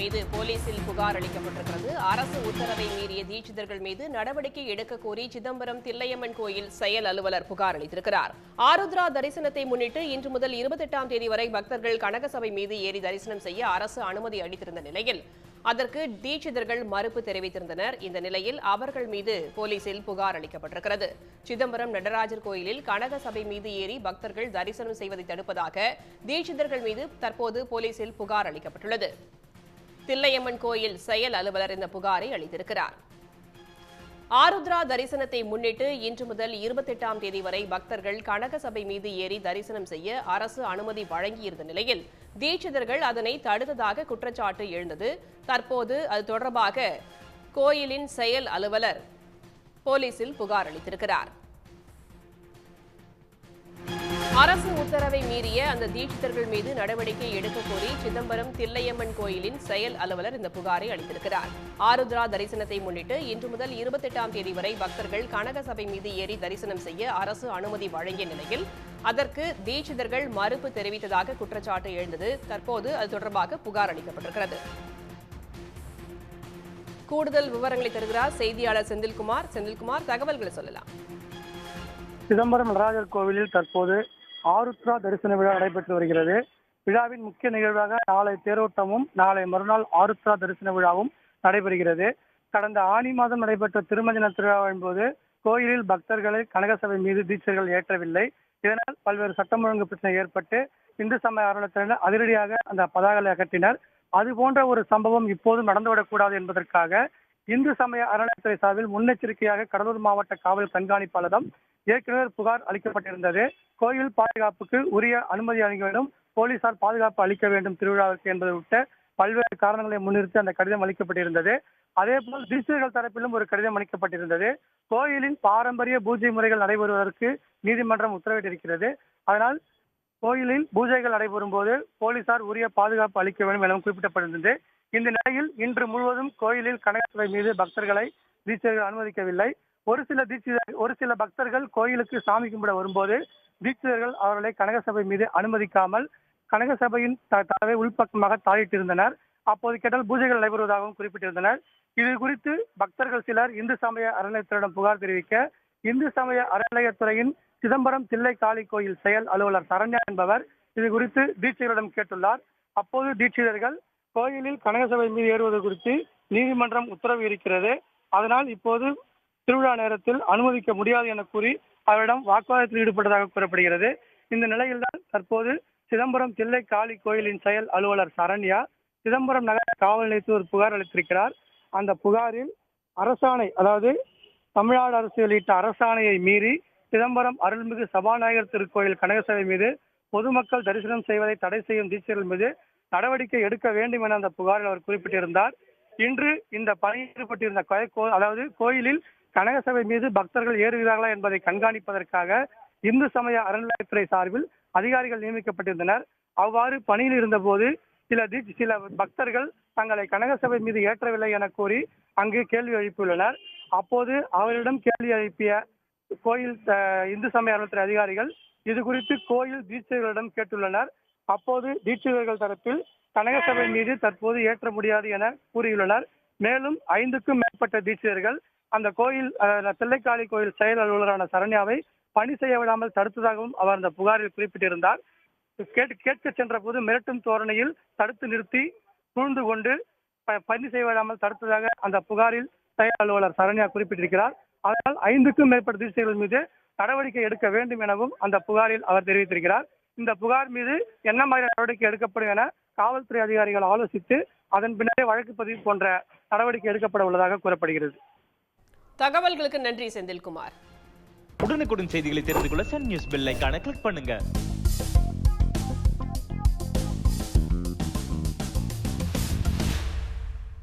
மீது போலீசில் புகார் அளிக்கப்பட்டிருக்கிறது. அரசு உத்தரவை மீறிய தீட்சிதர்கள் மீது நடவடிக்கை எடுக்க கோரி சிதம்பரம் தில்லையம்மன் கோயில் செயல் அலுவலர் புகார் அளித்திருக்கிறார். ஆருத்ரா தரிசனத்தை முன்னிட்டு இன்று முதல் இருபத்தெட்டாம் தேதி வரை பக்தர்கள் கனகசபை மீது ஏறி தரிசனம் செய்ய அரசு அனுமதி அளித்திருந்த நிலையில் அதற்கு தீட்சிதர்கள் மறுப்பு தெரிவித்திருந்தனர். இந்த நிலையில் அவர்கள் மீது போலீசில் புகார் அளிக்கப்பட்டிருக்கிறது. சிதம்பரம் நடராஜர் கோயிலில் கனக சபை மீது ஏறி பக்தர்கள் தரிசனம் செய்வதை தடுப்பதாக தீட்சிதர்கள் மீது தற்போது போலீசில் புகார் அளிக்கப்பட்டுள்ளது. தில்லையம்மன் கோயில் செயல் அலுவலர் இந்த புகாரை அளித்திருக்கிறார். ஆருத்ரா தரிசனத்தை முன்னிட்டு இன்று முதல் இருபத்தெட்டாம் தேதி வரை பக்தர்கள் கனக சபை மீது ஏறி தரிசனம் செய்ய அரசு அனுமதி வழங்கியிருந்த நிலையில் தீட்சிதர்கள் அதனை தடுத்ததாக குற்றச்சாட்டு எழுந்தது. தற்போது அது தொடர்பாக கோயிலின் செயல் அலுவலர் போலீசில் புகார் அளித்திருக்கிறார். அரசு உத்தரவை மீறிய அந்த தீட்சிதர்கள் மீது நடவடிக்கை எடுக்க கோரி சிதம்பரம் தில்லையம்மன் கோயிலின் செயல் அலுவலர் இந்த புகாரை அளித்திருக்கிறார். ஆருத்ரா தரிசனத்தை முன்னிட்டு இன்று முதல் இருபத்தெட்டாம் தேதி வரை பக்தர்கள் கனக சபை மீது ஏறி தரிசனம் செய்ய அரசு அனுமதி வழங்கிய நிலையில் அதற்கு தீட்சிதர்கள் மறுப்பு தெரிவித்ததாக குற்றச்சாட்டு எழுந்தது. தற்போது அது தொடர்பாக புகார் அளிக்கப்பட்டிருக்கிறது. கூடுதல் விவரங்களை தருகிறார் செய்தியாளர் செந்தில்குமார். செந்தில்குமார் தகவல்களை சொல்லலாம். சிதம்பரம் நடராஜர் கோவிலில் தற்போது ஆருத்ரா தரிசன விழா நடைபெற்று வருகிறது. விழாவின் முக்கிய நிகழ்வாக நாளை தேரோட்டமும் நாளை மறுநாள் ஆருத்ரா தரிசன விழாவும் நடைபெறுகிறது. கடந்த ஆனி மாதம் நடைபெற்ற திருமஞ்சன திருவிழாவின் போது கோயிலில் பக்தர்களை கனகசபை மீது தீட்சர்கள் ஏற்றவில்லை. இதனால் பல்வேறு சட்டம் ஒழுங்கு பிரச்சனை ஏற்பட்டு இந்து சமய அறநிலையத்தினர் அதிரடியாக அந்த பதாகளை அகற்றினர். அது போன்ற ஒரு சம்பவம் இப்போதும் நடந்துவிடக்கூடாது என்பதற்காக இந்து சமய அறநிலையத்துறை சார்பில் முன்னெச்சரிக்கையாக கடலூர் மாவட்ட காவல் கண்காணிப்பாளரிடம் ஏற்கனவே புகார் அளிக்கப்பட்டிருந்தது. கோயில் பாதுகாப்புக்கு உரிய அனுமதி அளிக்க வேண்டும். போலீசார் பாதுகாப்பு அளிக்க வேண்டும் திருவிழாவிற்கு என்பதை விட்ட பல்வேறு காரணங்களை முன்னிறுத்தி அந்த கடிதம் அளிக்கப்பட்டிருந்தது. அதே போல் தரப்பிலும் ஒரு கடிதம் அளிக்கப்பட்டிருந்தது. கோயிலின் பாரம்பரிய பூஜை முறைகள் நடைபெறுவதற்கு நீதிமன்றம் உத்தரவிட்டிருக்கிறது. அதனால் கோயிலில் பூஜைகள் நடைபெறும் போது போலீசார் உரிய பாதுகாப்பு அளிக்க வேண்டும் எனவும் குறிப்பிடப்பட்டிருந்தது. இந்த நிலையில் இன்று முழுவதும் கோயிலில் கனகசபை மீது பக்தர்களை தீட்சிதர்கள் அனுமதிக்கவில்லை. ஒரு சில தீட்சிதர் ஒரு சில பக்தர்கள் கோயிலுக்கு சாமி கும்பிட வரும்போது தீட்சிதர்கள் அவர்களை கனகசபை மீது அனுமதிக்காமல் கனகசபையின் த- தரவை உள்பக்கமாக தாழிட்டிருந்தனர் அப்போது கேட்டால் பூஜைகள் நடைபெறுவதாகவும் குறிப்பிட்டிருந்தனர். இது குறித்து பக்தர்கள் சிலர் இந்து சமய அறநிலையத்துறையிடம் புகார் தெரிவிக்க இந்து சமய அறநிலையத்துறையின் சிதம்பரம் தில்லை காளி கோயில் செயல் அலுவலர் சரண்யா என்பவர் இது குறித்து தீட்சிதரிடம் கேட்டுள்ளார். அப்போது தீட்சிதர்கள் கோயிலில் கனகசபை மீது ஏறுவது குறித்து நீதிமன்றம் உத்தரவு இருக்கிறது. அதனால் இப்போது திருவிழா நேரத்தில் அனுமதிக்க முடியாது என கூறி அவரிடம் வாக்குவாதத்தில் ஈடுபட்டதாக கூறப்படுகிறது. இந்த நிலையில்தான் தற்போது சிதம்பரம் தில்லை காளி கோயிலின் செயல் அலுவலர் சரண்யா சிதம்பரம் நகர காவல் நிலையத்தில் ஒரு புகார் அளித்திருக்கிறார். அந்த புகாரில் அரசாணை அதாவது தமிழ்நாடு அரசு வெளியிட்ட அரசாணையை மீறி சிதம்பரம் அருள்மிகு சபாநாயகர் திருக்கோயில் கனகசபை மீது பொதுமக்கள் தரிசனம் செய்வதை தடை செய்யும் தீட்சர்கள் மீது நடவடிக்கை எடுக்க வேண்டும் என அந்த புகாரில் அவர் குறிப்பிட்டிருந்தார். இன்று இந்த பணியில் ஈடுபட்டிருந்த அதாவது கோயிலில் கனகசபை மீது பக்தர்கள் ஏறுகிறார்களா என்பதை கண்காணிப்பதற்காக இந்து சமய அறநிலையத்துறை சார்பில் அதிகாரிகள் நியமிக்கப்பட்டிருந்தனர். அவ்வாறு பணியில் இருந்தபோது சில சில பக்தர்கள் தங்களை கனகசபை மீது ஏற்றவில்லை என கூறி அங்கு கேள்வி எழுப்பியுள்ளனர். அப்போது அவரிடம் கேள்வி எழுப்பிய கோயில் அஹ், இந்து சமய அறநிலையத்துறை அதிகாரிகள் இது குறித்து கோயில் தீட்சிதர்களிடம் கேட்டுள்ளனர். அப்போது தீட்சிதர்கள் தரப்பில் கனகசபை மீது தற்போது ஏற்ற முடியாது என கூறியுள்ளனர். மேலும் ஐந்துக்கும் மேற்பட்ட தீட்சிதர்கள் அந்த கோயில் தில்லைக்காளி கோயில் செயல் அலுவலரான சரண்யாவை பணி செய்ய விடாமல் தடுத்ததாகவும் அவர் அந்த புகாரில் குறிப்பிட்டிருந்தார். கேட்டு கேட்க சென்ற போது மிரட்டும் தோரணையில் தடுத்து நிறுத்தி சூழ்ந்து கொண்டு பணி செய்ய விடாமல் தடுத்ததாக அந்த புகாரில் செயல் அலுவலர் சரண்யா குறிப்பிட்டிருக்கிறார். அதனால் ஐந்துக்கும் மேற்பட்ட தீட்சிகள் மீது நடவடிக்கை எடுக்க வேண்டும் எனவும் அந்த புகாரில் அவர் தெரிவித்திருக்கிறார். இந்த புகார் மீது என்ன மாதிரி நடவடிக்கை எடுக்கப்படும் என காவல்துறை அதிகாரிகள் ஆலோசித்து அதன் பின்னரே வழக்கு பதிவு போன்ற நடவடிக்கை எடுக்கப்பட உள்ளதாக கூறப்படுகிறது. தகவல்களுக்கு நன்றி செந்தில்குமார். உடனுக்குடன் செய்திகளை தெரிந்து கொள்ள சன் நியூஸ் பெல் ஐகானை கிளிக் பண்ணுங்க.